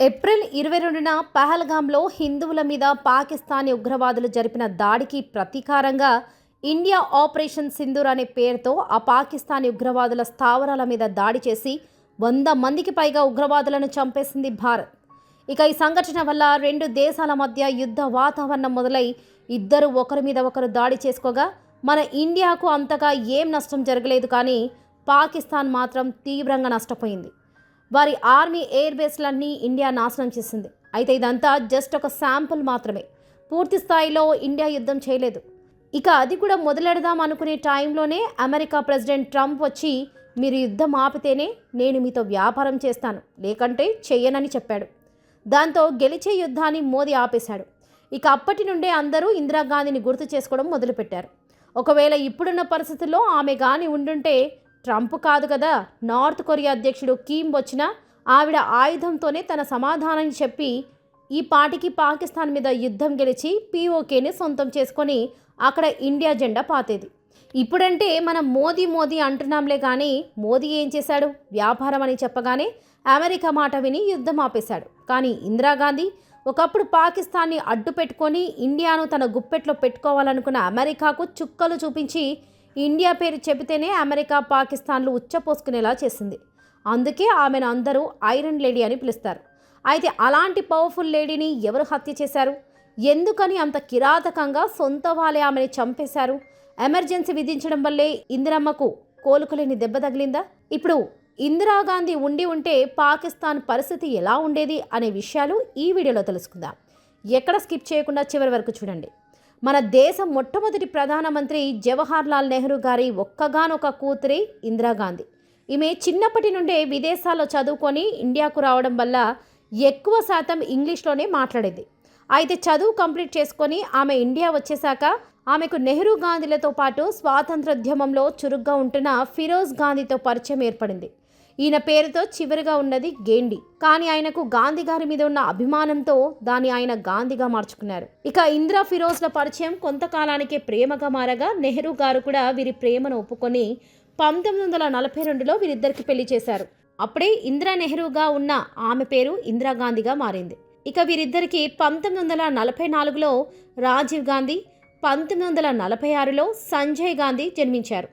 April ఇరవై రెండున పహల్గాంలో హిందువుల మీద పాకిస్తానీ ఉగ్రవాదులు జరిపిన దాడికి ప్రతీకారంగా ఇండియా ఆపరేషన్ సింధూర్ అనే పేరుతో ఆ పాకిస్తానీ ఉగ్రవాదుల స్థావరాల మీద దాడి చేసి వంద మందికి పైగా ఉగ్రవాదులను చంపేసింది భారత్. ఇక ఈ సంఘటన వల్ల రెండు దేశాల మధ్య యుద్ధ వాతావరణం మొదలై ఇద్దరు ఒకరి మీద ఒకరు దాడి చేసుకోగా మన ఇండియాకు అంతగా ఏం నష్టం జరగలేదు కానీ పాకిస్తాన్ మాత్రం తీవ్రంగా నష్టపోయింది. వారి ఆర్మీ ఎయిర్ బేస్లన్నీ ఇండియా నాశనం చేసింది. అయితే ఇదంతా జస్ట్ ఒక శాంపుల్ మాత్రమే. పూర్తి స్థాయిలో ఇండియా యుద్ధం చేయలేదు. ఇక అది కూడా మొదలెడదాం అనుకునే టైంలోనే అమెరికా ప్రెసిడెంట్ ట్రంప్ వచ్చి మీరు యుద్ధం ఆపితేనే నేను మీతో వ్యాపారం చేస్తాను. లేకంటే చెయ్యనని చెప్పాడు. దాంతో గెలిచే యుద్ధాన్ని మోదీ ఆపేశాడు. ఇక అప్పటి నుండే అందరూ ఇందిరాగాంధీని గుర్తు చేసుకోవడం మొదలుపెట్టారు. ఒకవేళ ఇప్పుడున్న పరిస్థితుల్లో ఆమె గాని ఉండుంటే ట్రంప్ కాదు కదా నార్త్ కొరియా అధ్యక్షుడు కీమ్ వచ్చినా ఆవిడ ఆయుధంతోనే తన సమాధానం చెప్పి ఈ పాటికి పాకిస్తాన్ మీద యుద్ధం గెలిచి పీఓకేని సొంతం చేసుకొని అక్కడ ఇండియా జెండా పాతేది. ఇప్పుడంటే మనం మోదీ మోదీ అంటున్నాంలే కానీ మోదీ ఏం చేశాడు? వ్యాపారం అని చెప్పగానే అమెరికా మాట విని యుద్ధం ఆపేశాడు. కానీ ఇందిరాగాంధీ ఒకప్పుడు పాకిస్తాన్ని అడ్డు పెట్టుకొని ఇండియాను తన గుప్పెట్లో పెట్టుకోవాలనుకున్న అమెరికాకు చుక్కలు చూపించి ఇండియా పేరు చెబితేనే అమెరికా పాకిస్తాన్లు ఉచ్చపోసుకునేలా చేసింది. అందుకే ఆమెను అందరూ ఐరన్ లేడీ అని పిలుస్తారు. అయితే అలాంటి పవర్ఫుల్ లేడీని ఎవరు హత్య చేశారు? ఎందుకని అంత కిరాతకంగా సొంత వాళ్ళే ఆమెని చంపేశారు? ఎమర్జెన్సీ విధించడం వల్లే ఇందిరమ్మకు కోలుకోలేని దెబ్బ తగిలిందా? ఇప్పుడు ఇందిరాగాంధీ ఉండి ఉంటే పాకిస్తాన్ పరిస్థితి ఎలా ఉండేది అనే విషయాలు ఈ వీడియోలో తెలుసుకుందాం. ఎక్కడ స్కిప్ చేయకుండా చివరి వరకు చూడండి. మన దేశ మొట్టమొదటి ప్రధానమంత్రి జవహర్ లాల్ నెహ్రూ గారి ఒక్కగానొక కూతురి ఇందిరాగాంధీ ఈమె చిన్నప్పటి నుండే విదేశాల్లో చదువుకొని ఇండియాకు రావడం వల్ల ఎక్కువ శాతం ఇంగ్లీష్లోనే మాట్లాడేది. అయితే చదువు కంప్లీట్ చేసుకొని ఆమె ఇండియా వచ్చేశాక ఆమెకు నెహ్రూ గాంధీలతో పాటు స్వాతంత్రోద్యమంలో చురుగ్గా ఉంటున్న ఫిరోజ్ గాంధీతో పరిచయం ఏర్పడింది. ఈయన పేరుతో చివరిగా ఉన్నది గేండి. కానీ ఆయనకు గాంధీ గారి మీద ఉన్న అభిమానంతో దాన్ని ఆయన గాంధీగా మార్చుకున్నారు. ఇక ఇందిరా ఫిరోజ్ల పరిచయం కొంతకాలానికే ప్రేమగా మారగా నెహ్రూ గారు కూడా వీరి ప్రేమను ఒప్పుకొని పంతొమ్మిది వందల నలభై రెండులో వీరిద్దరికి పెళ్ళి చేశారు. అప్పుడే ఇందిరా నెహ్రూగా ఉన్న ఆమె పేరు ఇందిరాగాంధీగా మారింది. ఇక వీరిద్దరికి పంతొమ్మిది వందల నలభై నాలుగులో రాజీవ్ గాంధీ పంతొమ్మిది వందల నలభై ఆరులో సంజయ్ గాంధీ జన్మించారు.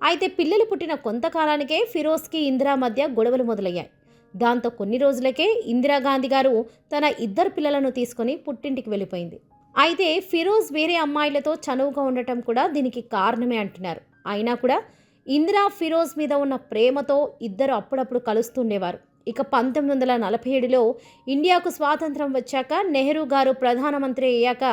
అయితే పిల్లలు పుట్టిన కొంతకాలానికే ఫిరోజ్కి ఇందిరా మధ్య గొడవలు మొదలయ్యాయి. దాంతో కొన్ని రోజులకే ఇందిరాగాంధీ గారు తన ఇద్దరు పిల్లలను తీసుకొని పుట్టింటికి వెళ్ళిపోయింది. అయితే ఫిరోజ్ వేరే అమ్మాయిలతో చనువుగా ఉండటం కూడా దీనికి కారణమే అంటున్నారు. అయినా కూడా ఇందిరా ఫిరోజ్ మీద ఉన్న ప్రేమతో ఇద్దరు అప్పుడప్పుడు కలుస్తుండేవారు. ఇక పంతొమ్మిది వందల నలభై ఏడులో ఇండియాకు స్వాతంత్రం వచ్చాక నెహ్రూ గారు ప్రధానమంత్రి అయ్యాక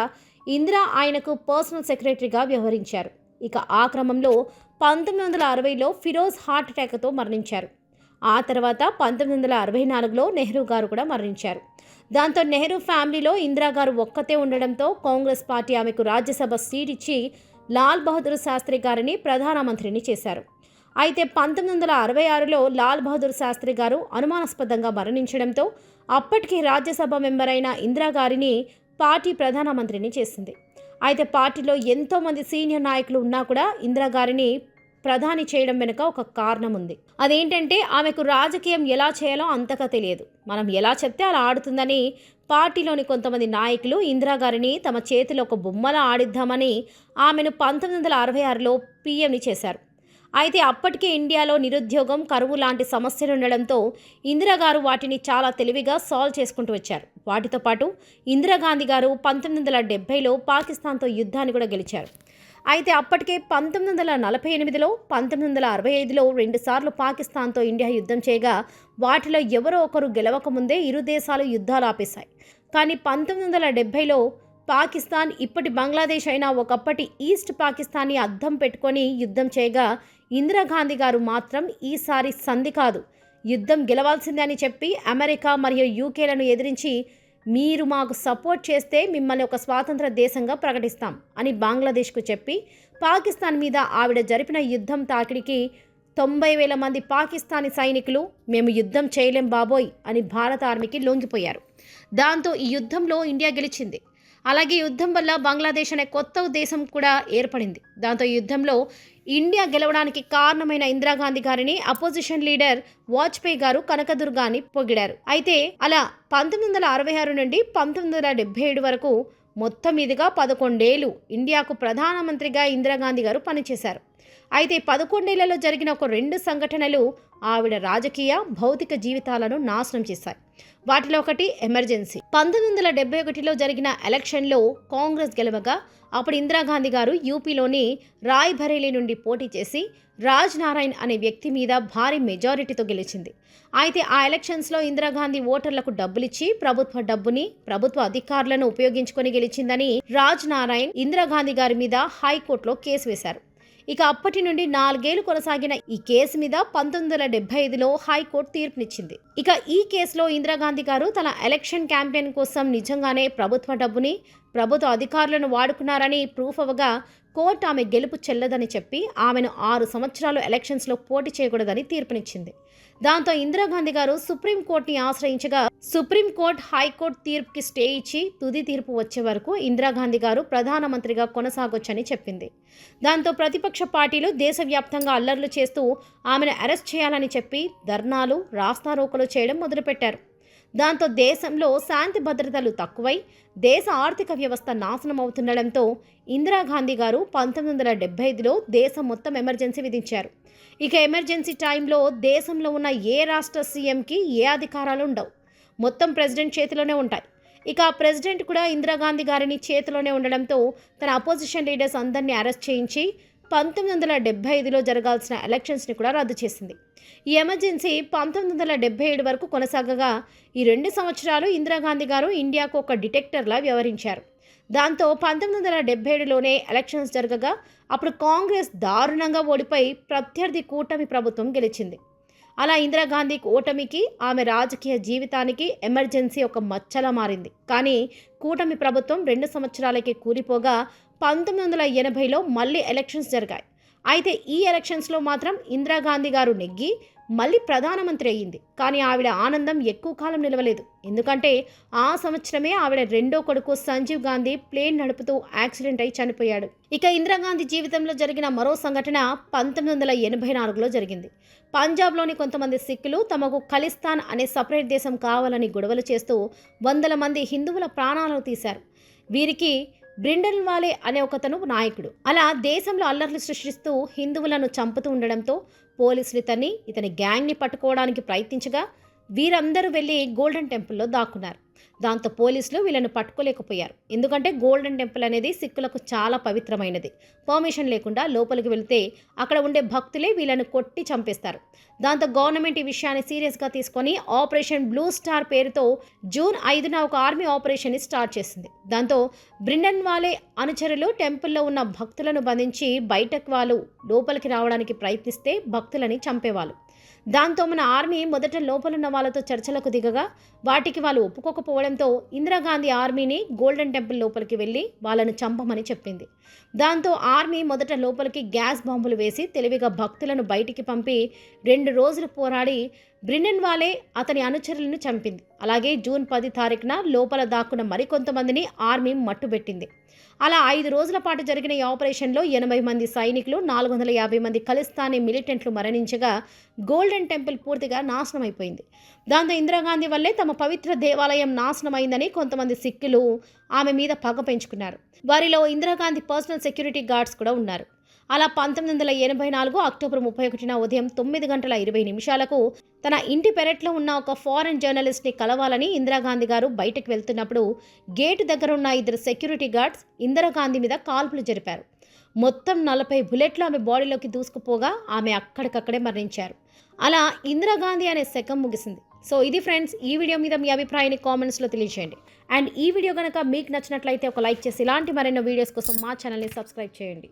ఇందిరా ఆయనకు పర్సనల్ సెక్రటరీగా వ్యవహరించారు. ఇక ఆ క్రమంలో పంతొమ్మిది వందల అరవైలో ఫిరోజ్ హార్ట్ అటాక్తో మరణించారు. ఆ తర్వాత పంతొమ్మిది వందల అరవై నాలుగులో నెహ్రూ గారు కూడా మరణించారు. దాంతో నెహ్రూ ఫ్యామిలీలో ఇందిరా గారు ఒక్కతే ఉండడంతో కాంగ్రెస్ పార్టీ ఆమెకు రాజ్యసభ సీట్ ఇచ్చి లాల్ బహదూర్ శాస్త్రి గారిని ప్రధానమంత్రిని చేశారు. అయితే పంతొమ్మిది వందల అరవై ఆరులో లాల్ బహదూర్ శాస్త్రి గారు అనుమానాస్పదంగా మరణించడంతో అప్పటికి రాజ్యసభ మెంబర్ అయిన ఇందిరా గారిని పార్టీ ప్రధానమంత్రిని చేసింది. అయితే పార్టీలో ఎంతోమంది సీనియర్ నాయకులు ఉన్నా కూడా ఇందిరాగారిని ప్రధాని చేయడం వెనుక ఒక కారణం ఉంది. అదేంటంటే ఆమెకు రాజకీయం ఎలా చేయాలో అంతగా తెలియదు. మనం ఎలా చెప్తే అలా ఆడుతుందని పార్టీలోని కొంతమంది నాయకులు ఇందిరాగారిని తమ చేతిలో ఒక బొమ్మలా ఆడిద్దామని ఆమెను పంతొమ్మిది వందల అరవై ఆరులో పీఎంని చేశారు. అయితే అప్పటికే ఇండియాలో నిరుద్యోగం కరువు లాంటి సమస్యలు ఉండడంతో ఇందిరాగారు వాటిని చాలా తెలివిగా సాల్వ్ చేసుకుంటూ వచ్చారు. వాటితో పాటు ఇందిరాగాంధీ గారు పంతొమ్మిది వందల డెబ్బైలో పాకిస్తాన్తో యుద్ధాన్ని కూడా గెలిచారు. అయితే అప్పటికే పంతొమ్మిది వందల నలభై ఎనిమిదిలో పంతొమ్మిది వందల అరవై ఐదులో రెండుసార్లు పాకిస్తాన్తో ఇండియా యుద్ధం చేయగా వాటిలో ఎవరో ఒకరు గెలవకముందే ఇరు దేశాలు యుద్ధాలు ఆపేశాయి. కానీ పంతొమ్మిది వందల డెబ్బైలో పాకిస్తాన్ ఇప్పటి బంగ్లాదేశ్ అయినా ఒకప్పటి ఈస్ట్ పాకిస్తాన్ని అద్దం పెట్టుకొని యుద్ధం చేయగా ఇందిరాగాంధీ గారు మాత్రం ఈసారి సంధి కాదు. యుద్ధం గెలవాల్సిందే అని చెప్పి అమెరికా మరియు యూకేలను ఎదిరించి మీరు మాకు సపోర్ట్ చేస్తే మిమ్మల్ని ఒక స్వాతంత్ర దేశంగా ప్రకటిస్తాం అని బంగ్లాదేశ్కు చెప్పి పాకిస్తాన్ మీద ఆవిడ జరిపిన యుద్ధం తాకిడికి తొంభై వేల మంది పాకిస్తానీ సైనికులు మేము యుద్ధం చేయలేం బాబోయ్ అని భారత ఆర్మీకి లొంగిపోయారు. దాంతో ఈ యుద్ధంలో ఇండియా గెలిచింది. అలాగే యుద్ధం వల్ల బంగ్లాదేశ్ అనే కొత్త దేశం కూడా ఏర్పడింది. దాంతో యుద్ధంలో ఇండియా గెలవడానికి కారణమైన ఇందిరాగాంధీ గారిని అపోజిషన్ లీడర్ వాజ్పేయి గారు కనకదుర్గాని పొగిడారు. అయితే అలా పంతొమ్మిది వందల అరవై ఆరు నుండి పంతొమ్మిది వందల డెబ్బై ఏడు వరకు మొత్తం మీదుగా పదకొండేళ్ళు ఇండియాకు ప్రధానమంత్రిగా ఇందిరాగాంధీ గారు పనిచేశారు. అయితే పదకొండేళ్ళలో జరిగిన ఒక రెండు సంఘటనలు ఆవిడ రాజకీయ భౌతిక జీవితాలను నాశనం చేశాయి. వాటిలో ఒకటి ఎమర్జెన్సీ. పంతొమ్మిది వందల డెబ్బై ఒకటిలో జరిగిన ఎలక్షన్లో కాంగ్రెస్ గెలవగా అప్పుడు ఇందిరాగాంధీ గారు యూపీలోని రాయ్బరేలీ నుండి పోటీ చేసి రాజ్ నారాయణ్ అనే వ్యక్తి మీద భారీ మెజారిటీతో గెలిచింది. అయితే ఆ ఎలక్షన్స్లో ఇందిరాగాంధీ ఓటర్లకు డబ్బులిచ్చి ప్రభుత్వ డబ్బుని ప్రభుత్వ అధికారులను ఉపయోగించుకొని గెలిచిందని రాజ్ నారాయణ్ ఇందిరాగాంధీ గారి మీద హైకోర్టులో కేసు వేశారు. ఇక అప్పటి నుండి నాలుగేళ్ళు కొనసాగిన ఈ కేసు మీద పంతొమ్మిది వందల డెబ్బై ఐదులో హైకోర్టు తీర్పునిచ్చింది. ఇక ఈ కేసులో ఇందిరాగాంధీ గారు తన ఎలక్షన్ క్యాంపెయిన్ కోసం నిజంగానే ప్రభుత్వ డబ్బుని ప్రభుత్వ అధికారులను వాడుకున్నారని ప్రూఫ్ అవగా కోర్టు ఆమె గెలుపు చెల్లదని చెప్పి ఆమెను ఆరు సంవత్సరాలు ఎలక్షన్స్లో పోటీ చేయకూడదని తీర్పునిచ్చింది. దాంతో ఇందిరాగాంధీ గారు సుప్రీంకోర్టుని ఆశ్రయించగా సుప్రీంకోర్టు హైకోర్టు తీర్పుకి స్టే ఇచ్చి తుది తీర్పు వచ్చే వరకు ఇందిరాగాంధీ గారు ప్రధానమంత్రిగా కొనసాగొచ్చని చెప్పింది. దాంతో ప్రతిపక్ష పార్టీలు దేశవ్యాప్తంగా అల్లర్లు చేస్తూ ఆమెను అరెస్ట్ చేయాలని చెప్పి ధర్నాలు రాస్తారోకలు చేయడం మొదలుపెట్టారు. దాంతో దేశంలో శాంతి భద్రతలు తక్కువై దేశ ఆర్థిక వ్యవస్థ నాశనం అవుతుండడంతో ఇందిరాగాంధీ గారు పంతొమ్మిది వందల డెబ్బై ఐదులో దేశం మొత్తం ఎమర్జెన్సీ విధించారు. ఇక ఎమర్జెన్సీ టైంలో దేశంలో ఉన్న ఏ రాష్ట్ర సీఎంకి ఏ అధికారాలు ఉండవు. మొత్తం ప్రెసిడెంట్ చేతిలోనే ఉంటాయి. ఇక ఆ ప్రెసిడెంట్ కూడా ఇందిరాగాంధీ గారిని చేతిలోనే ఉండడంతో తన అపోజిషన్ లీడర్స్ అందరినీ అరెస్ట్ చేయించి పంతొమ్మిది వందల డెబ్బై ఐదులో జరగాల్సిన ఎలక్షన్స్ని కూడా రద్దు చేసింది. ఈ ఎమర్జెన్సీ పంతొమ్మిది వందల డెబ్బై ఏడు వరకు కొనసాగగా ఈ రెండు సంవత్సరాలు ఇందిరాగాంధీ గారు ఇండియాకు ఒక డిటెక్టర్లా వ్యవహరించారు. దాంతో పంతొమ్మిది వందల డెబ్బై ఏడులోనే ఎలక్షన్స్ జరగగా అప్పుడు కాంగ్రెస్ దారుణంగా ఓడిపోయి ప్రత్యర్థి కూటమి ప్రభుత్వం గెలిచింది. అలా ఇందిరాగాంధీ ఓటమికి ఆమె రాజకీయ జీవితానికి ఎమర్జెన్సీ ఒక మచ్చలా మారింది. కానీ కూటమి ప్రభుత్వం రెండు సంవత్సరాలకి కూలిపోగా పంతొమ్మిది వందల ఎనభైలో మళ్ళీ ఎలక్షన్స్ జరిగాయి. అయితే ఈ ఎలక్షన్స్లో మాత్రం ఇందిరాగాంధీ గారు నెగ్గి మళ్ళీ ప్రధానమంత్రి అయ్యింది. కానీ ఆవిడ ఆనందం ఎక్కువ కాలం నిలవలేదు. ఎందుకంటే ఆ సంవత్సరమే ఆవిడ రెండో కొడుకు సంజీవ్ గాంధీ ప్లేన్ నడుపుతూ యాక్సిడెంట్ అయి చనిపోయాడు. ఇక ఇందిరాగాంధీ జీవితంలో జరిగిన మరో సంఘటన పంతొమ్మిది వందల ఎనభై నాలుగులో జరిగింది. పంజాబ్లోని కొంతమంది సిక్కులు తమకు ఖలిస్తాన్ అనే సపరేట్ దేశం కావాలని గొడవలు చేస్తూ వందల మంది హిందువుల ప్రాణాలను తీశారు. వీరికి బ్రిండన్ వాలే అనే ఒకతను నాయకుడు. అలా దేశంలో అల్లర్లు సృష్టిస్తూ హిందువులను చంపుతూ ఉండడంతో పోలీసులు ఇతన్ని ఇతని గ్యాంగ్ని పట్టుకోవడానికి ప్రయత్నించగా వీరందరూ వెళ్ళి గోల్డెన్ టెంపుల్లో దాక్కున్నారు. దాంతో పోలీసులు వీళ్ళని పట్టుకోలేకపోయారు. ఎందుకంటే గోల్డెన్ టెంపుల్ అనేది సిక్కులకు చాలా పవిత్రమైనది. పర్మిషన్ లేకుండా లోపలికి వెళితే అక్కడ ఉండే భక్తులే వీళ్ళని కొట్టి చంపేస్తారు. దాంతో గవర్నమెంట్ ఈ విషయాన్ని సీరియస్గా తీసుకొని ఆపరేషన్ బ్లూ స్టార్ పేరుతో జూన్ ఐదున ఒక ఆర్మీ ఆపరేషన్ని స్టార్ట్ చేసింది. దాంతో బ్రిండన్ వాలే అనుచరులు టెంపుల్లో ఉన్న భక్తులను బంధించి బయటకు వాళ్ళు లోపలికి రావడానికి ప్రయత్నిస్తే భక్తులని చంపేవాళ్ళు. దాంతో మన ఆర్మీ మొదట లోపలున్న వాళ్ళతో చర్చలకు దిగగా వాటికి వాళ్ళు ఒప్పుకోకపోవడంతో ఇందిరాగాంధీ ఆర్మీని గోల్డెన్ టెంపుల్ లోపలికి వెళ్ళి వాళ్ళను చంపమని చెప్పింది. దాంతో ఆర్మీ మొదట లోపలికి గ్యాస్ బాంబులు వేసి తెలివిగా భక్తులను బయటికి పంపి రెండు రోజులు పోరాడి బ్రినెన్ వాలే అతని అనుచరులను చంపింది. అలాగే జూన్ పది తారీఖున లోపల దాక్కున్న మరికొంతమందిని ఆర్మీ మట్టుబెట్టింది. అలా ఐదు రోజుల పాటు జరిగిన ఈ ఆపరేషన్లో ఎనభై మంది సైనికులు నాలుగు వందల యాభై మంది ఖలిస్తానీ మిలిటెంట్లు మరణించగా గోల్డెన్ టెంపుల్ పూర్తిగా నాశనం అయిపోయింది దాంతో ఇందిరాగాంధీ వల్లే తమ పవిత్ర దేవాలయం నాశనమైందని కొంతమంది సిక్కులు ఆమె మీద పగ పెంచుకున్నారు. వారిలో ఇందిరాగాంధీ పర్సనల్ సెక్యూరిటీ గార్డ్స్ కూడా ఉన్నారు. అలా పంతొమ్మిది వందల ఎనభై నాలుగు అక్టోబర్ ముప్పై ఒకటిన ఉదయం తొమ్మిది గంటల ఇరవై నిమిషాలకు తన ఇంటి పెరట్లో ఉన్న ఒక ఫారెన్ జర్నలిస్ట్ని కలవాలని ఇందిరాగాంధీ గారు బయటకు వెళ్తున్నప్పుడు గేటు దగ్గర ఉన్న ఇద్దరు సెక్యూరిటీ గార్డ్స్ ఇందిరాగాంధీ మీద కాల్పులు జరిపారు. మొత్తం నలభై బుల్లెట్లు ఆమె బాడీలోకి దూసుకుపోగా ఆమె అక్కడికక్కడే మరణించారు. అలా ఇందిరాగాంధీ అనే శకం ముగిసింది. సో ఇది ఫ్రెండ్స్ ఈ వీడియో మీద మీ అభిప్రాయాన్ని కామెంట్స్లో తెలియజేయండి. అండ్ ఈ వీడియో కనుక మీకు నచ్చినట్లయితే ఒక లైక్ చేసి ఇలాంటి మరెన్నో వీడియోస్ కోసం మా ఛానల్ని సబ్స్క్రైబ్ చేయండి.